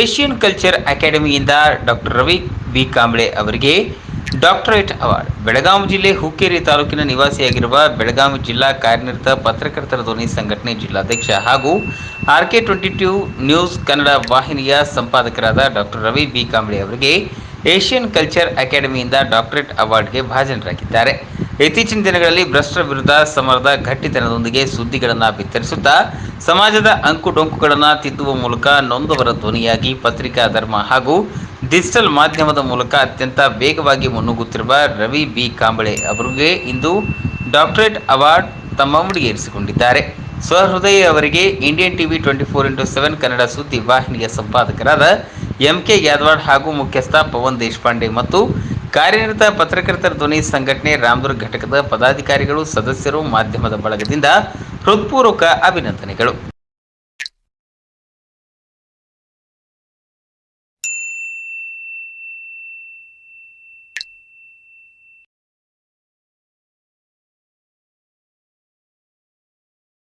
Asian culture ಅಕಾಡೆಮಿಯಿಂದ doctor Ravi B Kamble ಅವರಿಗೆ doctorate award. Belagavi ಜಿಲ್ಲೆ ಹುಕ್ಕೇರಿ ತಾಲೂಕಿನ ನಿವಾಸಿಯಾಗಿರುವ ಬೆಳಗಾವಿ ಜಿಲ್ಲಾ ಕಾರ್ಯನಿರತ ಪತ್ರಕರ್ತರ ಧ್ವನಿ ಸಂಘಟನೆ ಜಿಲ್ಲಾಧ್ಯಕ್ಷ ಹಾಗೂ R K twenty two news Kannada ವಾಹಿನಿಯ ಸಂಪಾದಕರಾದ ಡಾಕ್ಟರ್ ರವಿ ಬಿ ಕಾಂಬ್ಳೆ ಅವರಿಗೆ ಏಷ್ಯನ್ ಕಲ್ಚರ್ ಅಕಾಡೆಮಿಯಿಂದ ಡಾಕ್ಟರೇಟ್ ಅವಾರ್ಡ್ಗೆ ಭಾಜನರಾಗಿದ್ದಾರೆ. ಇತ್ತೀಚಿನ ದಿನಗಳಲ್ಲಿ ಭ್ರಷ್ಟರ ವಿರುದ್ಧ ಸಮರದ ಗಟ್ಟಿತನದೊಂದಿಗೆ ಸುದ್ದಿಗಳನ್ನು ಬಿತ್ತರಿಸುತ್ತಾ ಸಮಾಜದ ಅಂಕುಡೊಂಕುಗಳನ್ನು ತಿದ್ದುವ ಮೂಲಕ ನೊಂದವರ ಧ್ವನಿಯಾಗಿ ಪತ್ರಿಕಾ ಧರ್ಮ ಹಾಗೂ ಡಿಜಿಟಲ್ ಮಾಧ್ಯಮದ ಮೂಲಕ ಅತ್ಯಂತ ವೇಗವಾಗಿ ಮುನ್ನುಗ್ಗುತ್ತಿರುವ ರವಿ ಬಿ. ಕಾಂಬಳೆ ಅವರಿಗೆ ಇಂದು ಡಾಕ್ಟರೇಟ್ ಅವಾರ್ಡ್ ತಮ್ಮ ಮುಡಿಗೇರಿಸಿಕೊಂಡಿದ್ದಾರೆ ಸ್ವಹೃದಯ ಅವರಿಗೆ Indian TV twenty four into seven Kannada ಸುದ್ದಿ ವಾಹಿನಿಯ ಸಂಪಾದಕರಾದ ಎಂ ಕೆ ಯಾದವಾಡ್ ಹಾಗೂ ಮುಖ್ಯಸ್ಥ ಪವನ್ ದೇಶಪಾಂಡೆ ಮತ್ತು ಕಾರ್ಯನಿರತ ಪತ್ರಕರ್ತರ ಧ್ವನಿ ಸಂಘಟನೆ ರಾಮದುರ್ಗ ಘಟಕದ ಪದಾಧಿಕಾರಿಗಳು ಸದಸ್ಯರು ಮಾಧ್ಯಮದ ಬಳಗದಿಂದ ಹೃತ್ಪೂರ್ವಕ ಅಭಿನಂದನೆಗಳು.